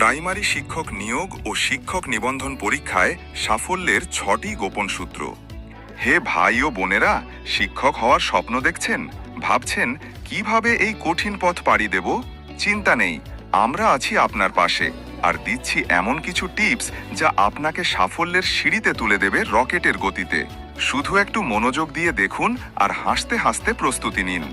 Primary শিক্ষক নিয়োগ ও শিক্ষক নিবন্ধন পরীক্ষায় সাফল্যের ছটি গোপন সূত্র। হে ভাই ও বোনেরা, শিক্ষক হওয়ার স্বপ্ন দেখছেন? ভাবছেন, কীভাবে এই কঠিন পথ পাড়ি দেব? চিন্তা নেই, আমরা আছি আপনার পাশে। আর দিচ্ছি এমন কিছু টিপস যা আপনাকে সাফল্যের সিঁড়িতে তুলে দেবে রকেটের গতিতে। শুধু একটু মনোযোগ দিয়ে দেখুন আর হাসতে হাসতে প্রস্তুতি নিন।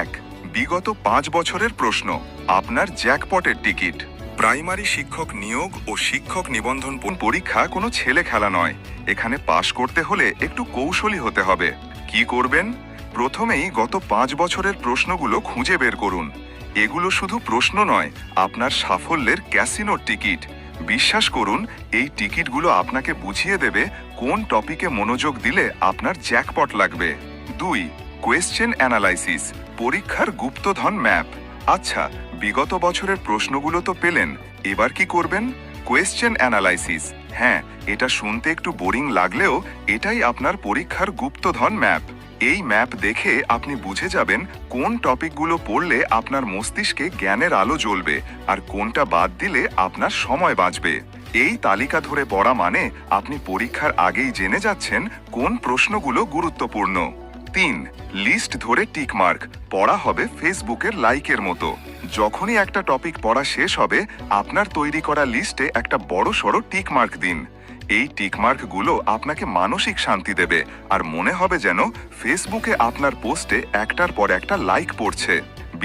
এক, বিগত পাঁচ বছরের প্রশ্ন, আপনার জ্যাকপটের টিকিট। প্রাইমারি শিক্ষক নিয়োগ ও শিক্ষক নিবন্ধন পরীক্ষা কোনো ছেলে খেলা নয়। এখানে পাশ করতে হলে একটু কৌশলী হতে হবে। কি করবেন? প্রথমেই গত পাঁচ বছরের প্রশ্নগুলো খুঁজে বের করুন। এগুলো শুধু প্রশ্ন নয়, আপনার সাফল্যের ক্যাসিনোর টিকিট। বিশ্বাস করুন, এই টিকিটগুলো আপনাকে বুঝিয়ে দেবে কোন টপিকে মনোযোগ দিলে আপনার জ্যাকপট লাগবে। দুই, কোয়েশ্চেন অ্যানালাইসিস, পরীক্ষার গুপ্তধন ম্যাপ। আচ্ছা বিগত বছরের প্রশ্নগুলো তো পেলেন, এবার কি করবেন? কোয়েশ্চেন অ্যানালাইসিস হ্যাঁ এটা শুনতে একটু বোরিং লাগলেও এটাই আপনার পরীক্ষার গুপ্তধন ম্যাপ এই ম্যাপ দেখে আপনি বুঝে যাবেন কোন টপিকগুলো পড়লে আপনার মস্তিষ্কে জ্ঞানের আলো জ্বলবে আর কোনটা বাদ দিলে আপনার সময় বাঁচবে। এই তালিকা ধরে পড়া মানে আপনি পরীক্ষার আগেই জেনে যাচ্ছেন কোন প্রশ্নগুলো গুরুত্বপূর্ণ। তিন লিস্ট ধরে টিক মার্ক পড়া হবে ফেসবুকের লাইকের মতো। যখনই একটা টপিক পড়া শেষ হবে, আপনার তৈরি করা লিস্টে একটা বড় সড়ো টিক মার্ক দিন। এই টিকমার্কগুলো আপনাকে মানসিক শান্তি দেবে আর মনে হবে যেন ফেসবুকে আপনার পোস্টে একটার পর একটা লাইক পড়ছে।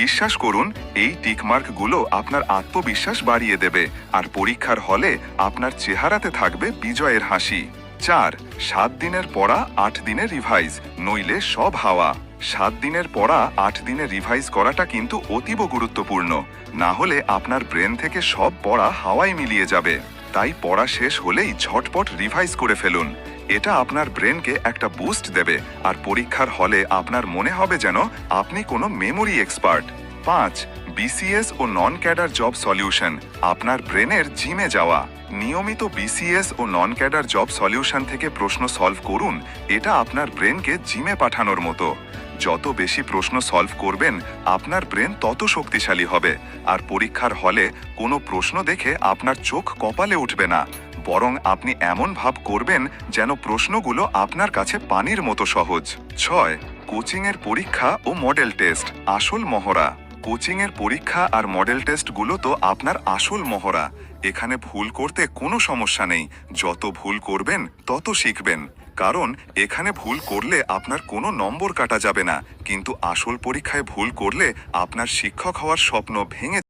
বিশ্বাস করুন, এই টিকমার্কগুলো আপনার আত্মবিশ্বাস বাড়িয়ে দেবে আর পরীক্ষার হলে আপনার চেহারাতে থাকবে বিজয়ের হাসি। চার, সাত দিনের পড়া, আট দিনে রিভাইজ নইলে সব হাওয়া। সাত দিনের পড়া, আট দিনে রিভাইজ করাটা কিন্তু অতীব গুরুত্বপূর্ণ। না হলে আপনার ব্রেন থেকে সব পড়া হাওয়ায় মিলিয়ে যাবে। তাই পড়া শেষ হলেই ঝটপট রিভাইজ করে ফেলুন। এটা আপনার ব্রেনকে একটা বুস্ট দেবে। আর পরীক্ষার হলে আপনার মনে হবে যেন আপনি কোনো মেমোরি এক্সপার্ট পাঁচ বিসিএস ও নন ক্যাডার জব সলিউশন আপনার ব্রেনের জিমে যাওয়া। নিয়মিত বিসিএস ও নন ক্যাডার জব সলিউশন থেকে প্রশ্ন সলভ করুন, এটা আপনার ব্রেনকে জিমে পাঠানোর মতো। যত বেশি প্রশ্ন সলভ করবেন, আপনার ব্রেন তত শক্তিশালী হবে। আর পরীক্ষার হলে কোনো প্রশ্ন দেখে আপনার চোখ কপালে উঠবে না। বরং আপনি এমন ভাব করবেন যেন প্রশ্নগুলো আপনার কাছে পানির মতো সহজ। ছয়, কোচিংয়ের পরীক্ষা ও মডেল টেস্ট আসল মহড়া। কোচিংয়ের পরীক্ষা আর মডেল টেস্টগুলো তো আপনার আসল মহড়া। এখানে ভুল করতে কোনো সমস্যা নেই। যত ভুল করবেন, তত শিখবেন। কারণ, এখানে ভুল করলে আপনার কোনো নম্বর কাটা যাবে না। কিন্তু আসল পরীক্ষায় ভুল করলে আপনার শিক্ষক হওয়ার স্বপ্ন ভেঙে